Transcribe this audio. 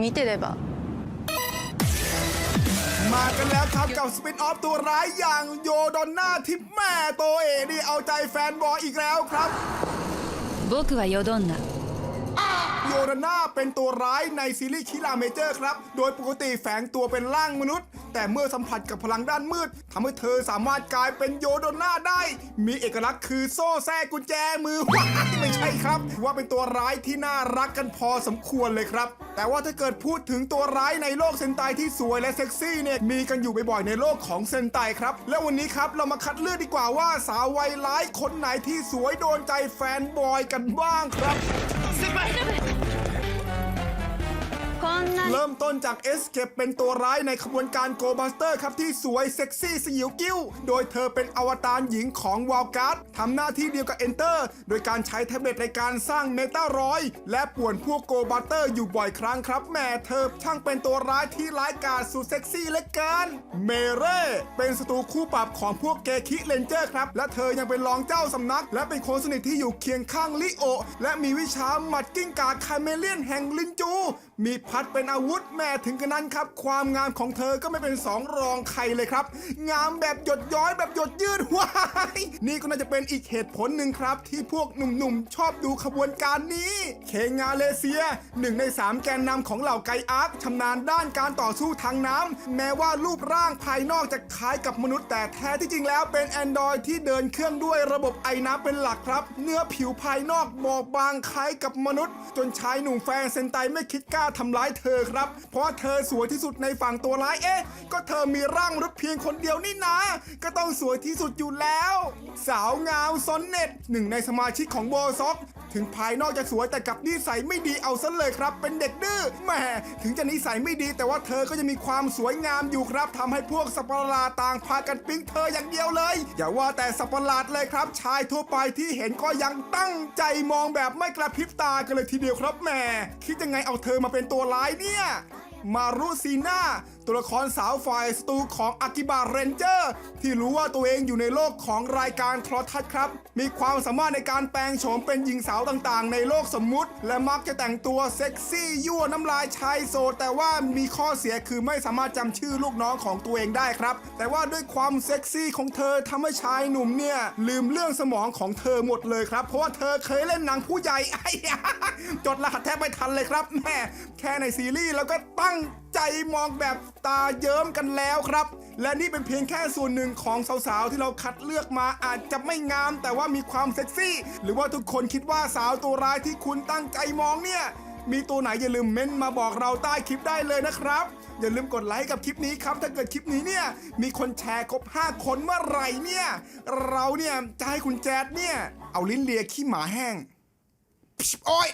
見てれば มากันแล้วครับกับสปินออฟตัวร้ายอย่างโยดอนน่าที่แม่โตเอนี่เอาใจแฟนบอยอีกแล้วครับ 僕はヨドンナ โยดอนน่าเป็นตัวร้ายในซีรีส์คิราเมเจอร์ครับ โดยปกติแฝงตัวเป็นร่างมนุษย์ แต่เมื่อสัมผัสกับพลังด้านมืดทำให้เธอสามารถกลายเป็นโยโดน่าได้ มีเอกลักษณ์คือโซ่แทรกกุญแจมือ ว้ายไม่ใช่ครับถือว่าเป็นตัวร้ายที่น่ารักกันพอสมควรเลยครับ แต่ว่าถ้าเกิดพูดถึงตัวร้ายในโลกเซนไตที่สวยและเซ็กซี่เนี่ยมีกันอยู่บ่อยๆในโลกของเซนไตครับ และวันนี้ครับเรามาคัดเลือกดีกว่าว่าสาววัยร้ายคนไหนที่สวยโดนใจแฟนบอยกันบ้างครับ こんなに เริ่มต้นจากเอสเคปเป็นตัวร้ายในขบวนการโกบัสเตอร์ครับที่สวยเซ็กซี่สยิวกิ้ว โดยเธอเป็นอวตารหญิงของวอลการ์ดทำหน้าที่เดียวกับเอนเตอร์ โดยการใช้แท็บเล็ตในการสร้างเมตารอยและป่วนพวกโกบัสเตอร์อยู่บ่อยครั้งครับแม่เธอช่างเป็นตัวร้ายที่ร้ายกาจสุดเซ็กซี่เหลือเกินเมเร่เป็นศัตรูคู่ปรับของพวกเกคิเลนเจอร์ครับและเธอยังเป็นรองเจ้าสำนัก และเป็นคนสนิทที่อยู่เคียงข้างลิโอ และมีวิชาหมัดกิ้งกาคาเมเลียนแห่งลินจู มีพัดเป็นอาวุธแม่ถึงกระนั้นครับ ความงามของเธอก็ไม่เป็นสองรองใครเลยครับ งามแบบหยดย้อยแบบหยดยืดว้ายนี่ก็น่าจะเป็นอีกเหตุผลหนึ่งครับ ที่พวกหนุ่มๆ ชอบดูขบวนการนี้ เคงาเลเซียหนึ่งในสามแกนนำของเหล่าไกอาร์คชำนาญด้านการต่อสู้ทางน้ำแม้ว่ารูปร่างภายนอกจะคล้ายกับมนุษย์แต่แท้ที่จริงแล้วเป็นแอนดรอยที่เดินเครื่องด้วยระบบไอ้น้ำเป็นหลักครับ เนื้อผิวภายนอกบอบบางคล้ายกับมนุษย์ จนชายหนุ่มแฟนเซนไตไม่คิดกล้าทำร้ายเธอครับ เพราะเธอสวยที่สุดในฝั่งตัวร้ายเอ๊ะ ก็เธอมีร่างมนุษย์เพียงคนเดียวนี่นะ ก็ต้องสวยที่สุดอยู่แล้ว สาวงามซอนเน็ตหนึ่งในสมาชิกของโบซ็อก ถึงภายนอกจะสวยแต่กับนิสัยไม่ดีเอาซะเลยครับ เป็นเด็กดื้อแหมถึงจะนิสัยไม่ดี แต่ว่าเธอก็จะมีความสวยงามอยู่ครับทำให้พวกสัประหลาดต่างพากันปิ๊งเธออย่างเดียวเลย อย่าว่าแต่สัประหลาดเลยครับ ชายทั่วไปที่เห็นก็ยังตั้งใจมองแบบไม่กระพริบตากันเลยทีเดียวครับแหมคิดยังไงเอาเธอมาเป็นตัวร้ายเนี่ยมารุซีนาตัวละครสาวฝ่ายสตูของอากิบาเรนเจอร์ ที่รู้ว่าตัวเองอยู่ในโลกของรายการโทรทัศน์ครับ มีความสามารถในการแปลงโฉมเป็นหญิงสาวต่างๆ ในโลกสมมุติ และมักจะแต่งตัวเซ็กซี่ยั่วน้ำลายชายโซแต่ว่ามีข้อเสียคือไม่สามารถจำชื่อลูกน้องของตัวเองได้ครับ แต่ว่าด้วยความเซ็กซี่ของเธอทำให้ชายหนุ่มเนี่ยลืมเรื่องสมองของเธอหมดเลยครับ เพราะว่าเธอเคยเล่นหนังผู้ใหญ่ไอ้จดรหัสแทบไม่ทันเลยครับแม่แค่ในซีรีส์แล้วก็ตั้ง ใจมองแบบตาเยิ้มกันแล้วครับ และนี่เป็นเพียงแค่ส่วนหนึ่งของสาวๆ ที่เราคัดเลือกมาอาจจะไม่งาม แต่ว่ามีความเซ็กซี่ หรือว่าทุกคนคิดว่าสาวตัวร้ายที่คุณตั้งใจมองเนี่ย มีตัวไหนอย่าลืมเม้นต์มาบอกเราใต้คลิปได้เลยนะครับ อย่าลืมกดไลค์กับคลิปนี้ครับ ถ้าเกิดคลิปนี้เนี่ยมีคนแชร์ครบ 5 คนเมื่อไหร่เนี่ย เราเนี่ยจะให้คุณแจ๊ดเนี่ยเอาลิ้นเลียขี้หมาแห้งโอ้ย